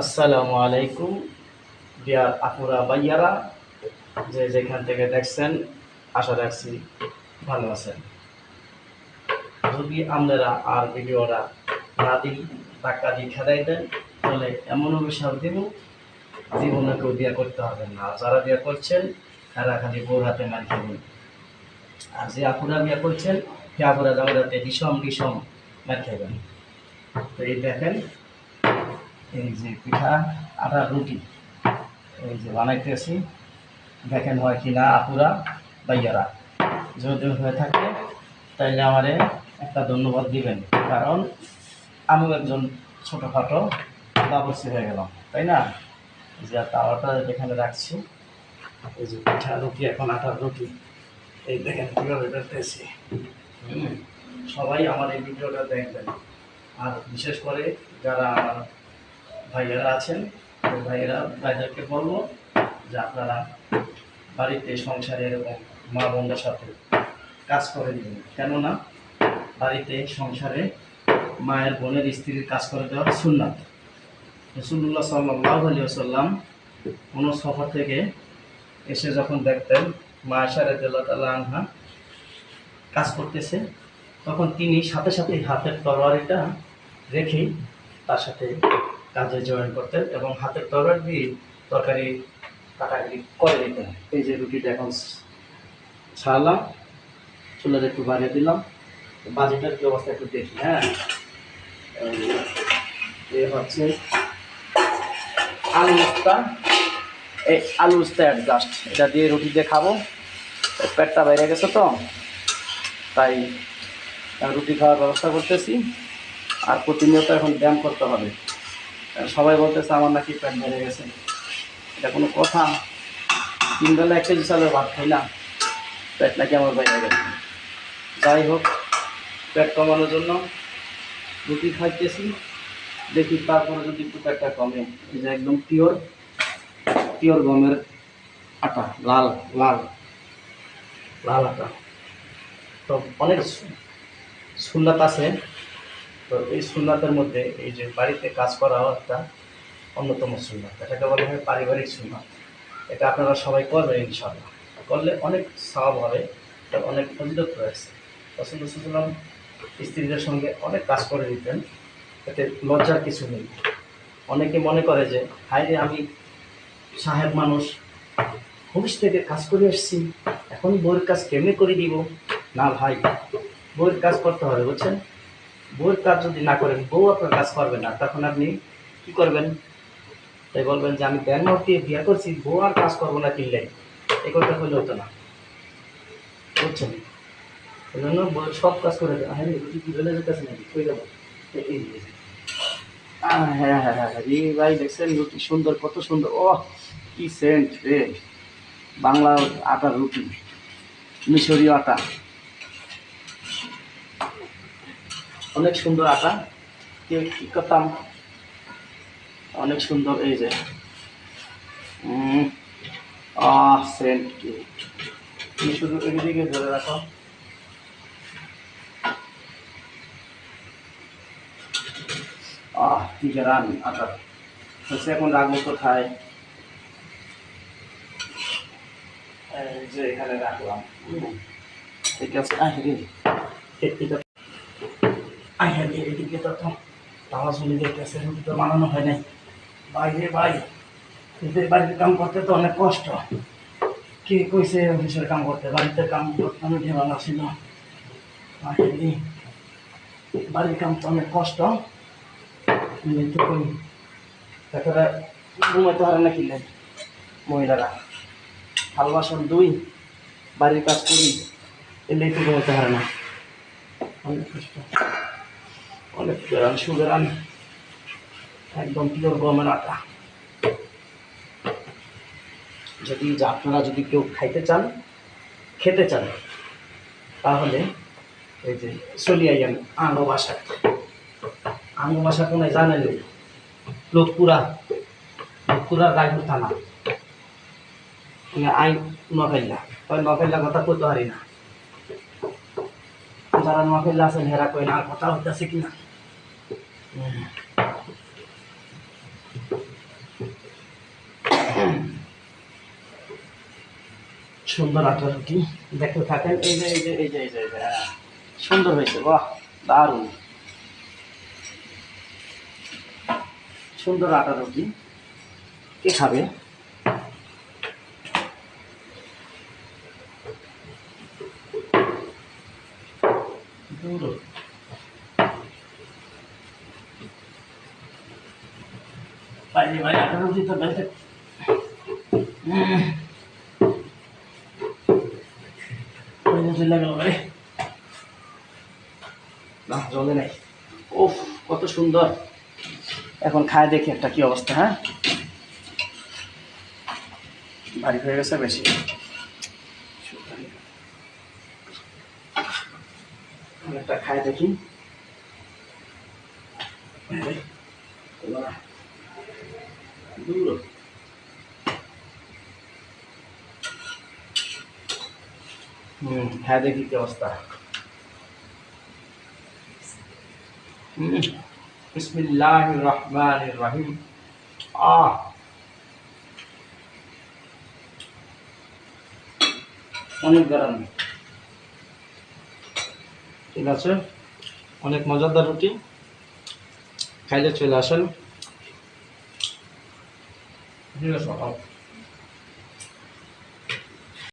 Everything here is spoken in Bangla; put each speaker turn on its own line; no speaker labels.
আসসালামু আলাইকুম বিয়ার আপুরা, ভাইয়ারা। যে যেখান থেকে দেখছেন, আশা রাখছি ভালো আছেন। যদি আপনারা আর ভিডিওটা না দিই টাকা দিয়ে খেদাই দেন, তাহলে এমন অভিশাপ দিব, জীবনে কেউ বিয়ে করতে হবে না। যারা বিয়ে করছেন, তারা খালি বোর হাতে মার খাবেন আর যে আপুরা বিয়া করছেন, সে আপুরা জামার বিষম বিষম মার খাবেন তো এই দেখেন এই যে পিঠা আটার রুটি। এই যে বানাইতেছি দেখেন হয় কি না আপুরা ভাইয়ারা। যদি হয়ে থাকে তাইলে আমারে একটা ধন্যবাদ দিবেন। কারণ আমিও একজন ছোটোখাটো বাবরসি হয়ে গেলাম তাই না? যে তাওয়াটা যেখানে রাখছি। এই যে পিঠা রুটি এখন আটার রুটি। এই দেখেন কীভাবে হুম, সবাই আমার এই ভিডিওটা দেখবেন। আর বিশেষ করে যারা আমার ভাইয়েরা আছেন ওই ভাইয়েরা ভাইদেরকে বলব যে আপনারা বাড়িতে সংসারে এরকম মা বোনদের সাথে কাজ করে দিবেন কেননা বাড়িতে সংসারে মায়ের বোনের স্ত্রীর কাজ করে দেওয়া সুন্নাত। রসুল্লাহ সাল্লাহ আলী আসাল্লাম কোনো সফর থেকে এসে যখন দেখতেন মা আশারে তাল্লাহ আনহা কাজ করতেছে, তখন তিনি সাথে সাথে হাতের তরবারিটা রেখেই তার সাথে কাজে জয়েন করতেন এবং হাতের তরবারি দিয়ে তরকারি কাটাকাটি করে দিতেন এই যে রুটিটা এখন ছাড়লাম চুলার একটু বাড়িয়ে দিলাম। বাজেটের কি অবস্থা একটু দেখি হ্যাঁ? এ হচ্ছে আলু উস্তা। এই আলু উস্তা অ্যাডজাস্ট এটা দিয়ে রুটি দিয়ে খাব। পেটটা বাইরে গেছে তো, তাই রুটি খাওয়ার ব্যবস্থা করতেছি। আর প্রতিনিয়ত এখন ব্যায়াম করতে হবে। সবাই বলতেছে আমার নাকি পেট বেড়ে গেছে। এটা কোনো কথা? তিন বেলা এক কেজি চালের ভাত খাই না, পেট নাকি আমার বাইরে গেছে। যাই হোক, পেট কমানোর জন্য রুটি খাইতেছি। দেখি তারপরে যদি একটু পেটটা কমে। এই যে একদম পিওর পিওর গমের আটা, লাল লাল লাল আটা। তো অনেক সু- সুন্নাত আছে। তো এই সুন্নাতের মধ্যে এই যে বাড়িতে কাজ করাও একটা অন্যতম সুন্নাত, এটাকে বলা হয় পারিবারিক সুন্নাত। এটা আপনারা সবাই করবেন ইনশাল্লাহ করলে অনেক সওয়াব হবে তার অনেক ফজিলত রয়েছে। রসুল্লাহাম স্ত্রীদের সঙ্গে অনেক কাজ করে দিতেন, এতে লজ্জার কিছু নেই। অনেকে মনে করে যে, হায় আমি সাহেব মানুষ, অফিস থেকে কাজ করে এসেছি, এখন বইয়ের কাজ কেমনে করে দিব? না ভাই বইয়ের কাজ করতে হবে, বুঝছেন? বউয়ের কাজ যদি না করেন, বউ আপনার কাজ করবে না, তখন আপনি কি করবেন? তাই বলবেন যে, আমি ব্যাঙ্গলোর দিয়ে বিয়ে করছি, বউ আর কাজ করব না কিনলে। এই কথা হলে হতো না। বুঝছেন? এই জন্য বউয়ের সব কাজ করে দেয়। হ্যাঁ রুটি কি বেলে যেতেছে নাকি? কই যাব? এই- সুন্দর, কত সুন্দর। ও, কি সেন্ট রে। বাংলা আটার রুটি, মিশরীয় আটা। অনেক সুন্দর আটা। কে কি করতাম? অনেক সুন্দর, এই যে। আহ, সেন্ট কি? শুধু এদিকে ধরে রাখো। আহ, কি রান আটা। হচ্ছে এখন রাখব কোথায়? যে এখানে রাখলাম। ঠিক আছে এটা আই হ্যাঁ এদিকে তো তো তাওয়া চলে যেতেছে রুটি তো বানানো হয় নাই। বাইরে ভাই কিন্তু বাড়িতে কাম করতে তো অনেক কষ্ট। কে কইছে অফিসের কাম করতে? বাড়িতে কাম করতে আমি ঢেবালা ছিল বাড়ির কাম তো অনেক কষ্ট। তো কই তারপরে ঘুমাইতে পারে না কিনলেন মহিলারা হাল বাসন দুই, বাড়ির কাজ করি এলে একটু ঘুমাইতে পারে না। অনেক কষ্ট। অনেক সুগারান সুগারান একদম পিওর গমের আটা। যদি আপনারা যদি কেউ খাইতে চান, খেতে চান, তাহলে এই যে চলি আইয়েন আঙ্গ বাসা। আঙ্গ বাসা কোনে জানেন? লোকপুরা লোকপুরার রায়পুর থানা। আই নখাইলা ওই নখাইলা কথা কইতে পারি না। যারা না আর কথা হইতেছে হুম। সুন্দর আটা রুটি দেখতে থাকেন এই যে এই যে এই যে এই যে এই যে, হ্যাঁ। সুন্দর হয়েছে বাহ দারুণ সুন্দর আটা রুটি কে খাবে আটা রুটি তো চলে গেল ভাই না জলে নাই। ওফ কত সুন্দর। এখন খায় দেখি একটা কি অবস্থা হ্যাঁ? ভারী হয়ে গেছে বেশি আমি একটা খায় দেখি এই, এবার দূর। হুম হ্যাঁ দেখি কি অবস্থা হুম বিসমিল্লাহ রহমান রহিম আহ অনেক গরম ঠিক আছে? অনেক মজাদার রুটি। খাইলে চলে আসেন। ঠিক আছে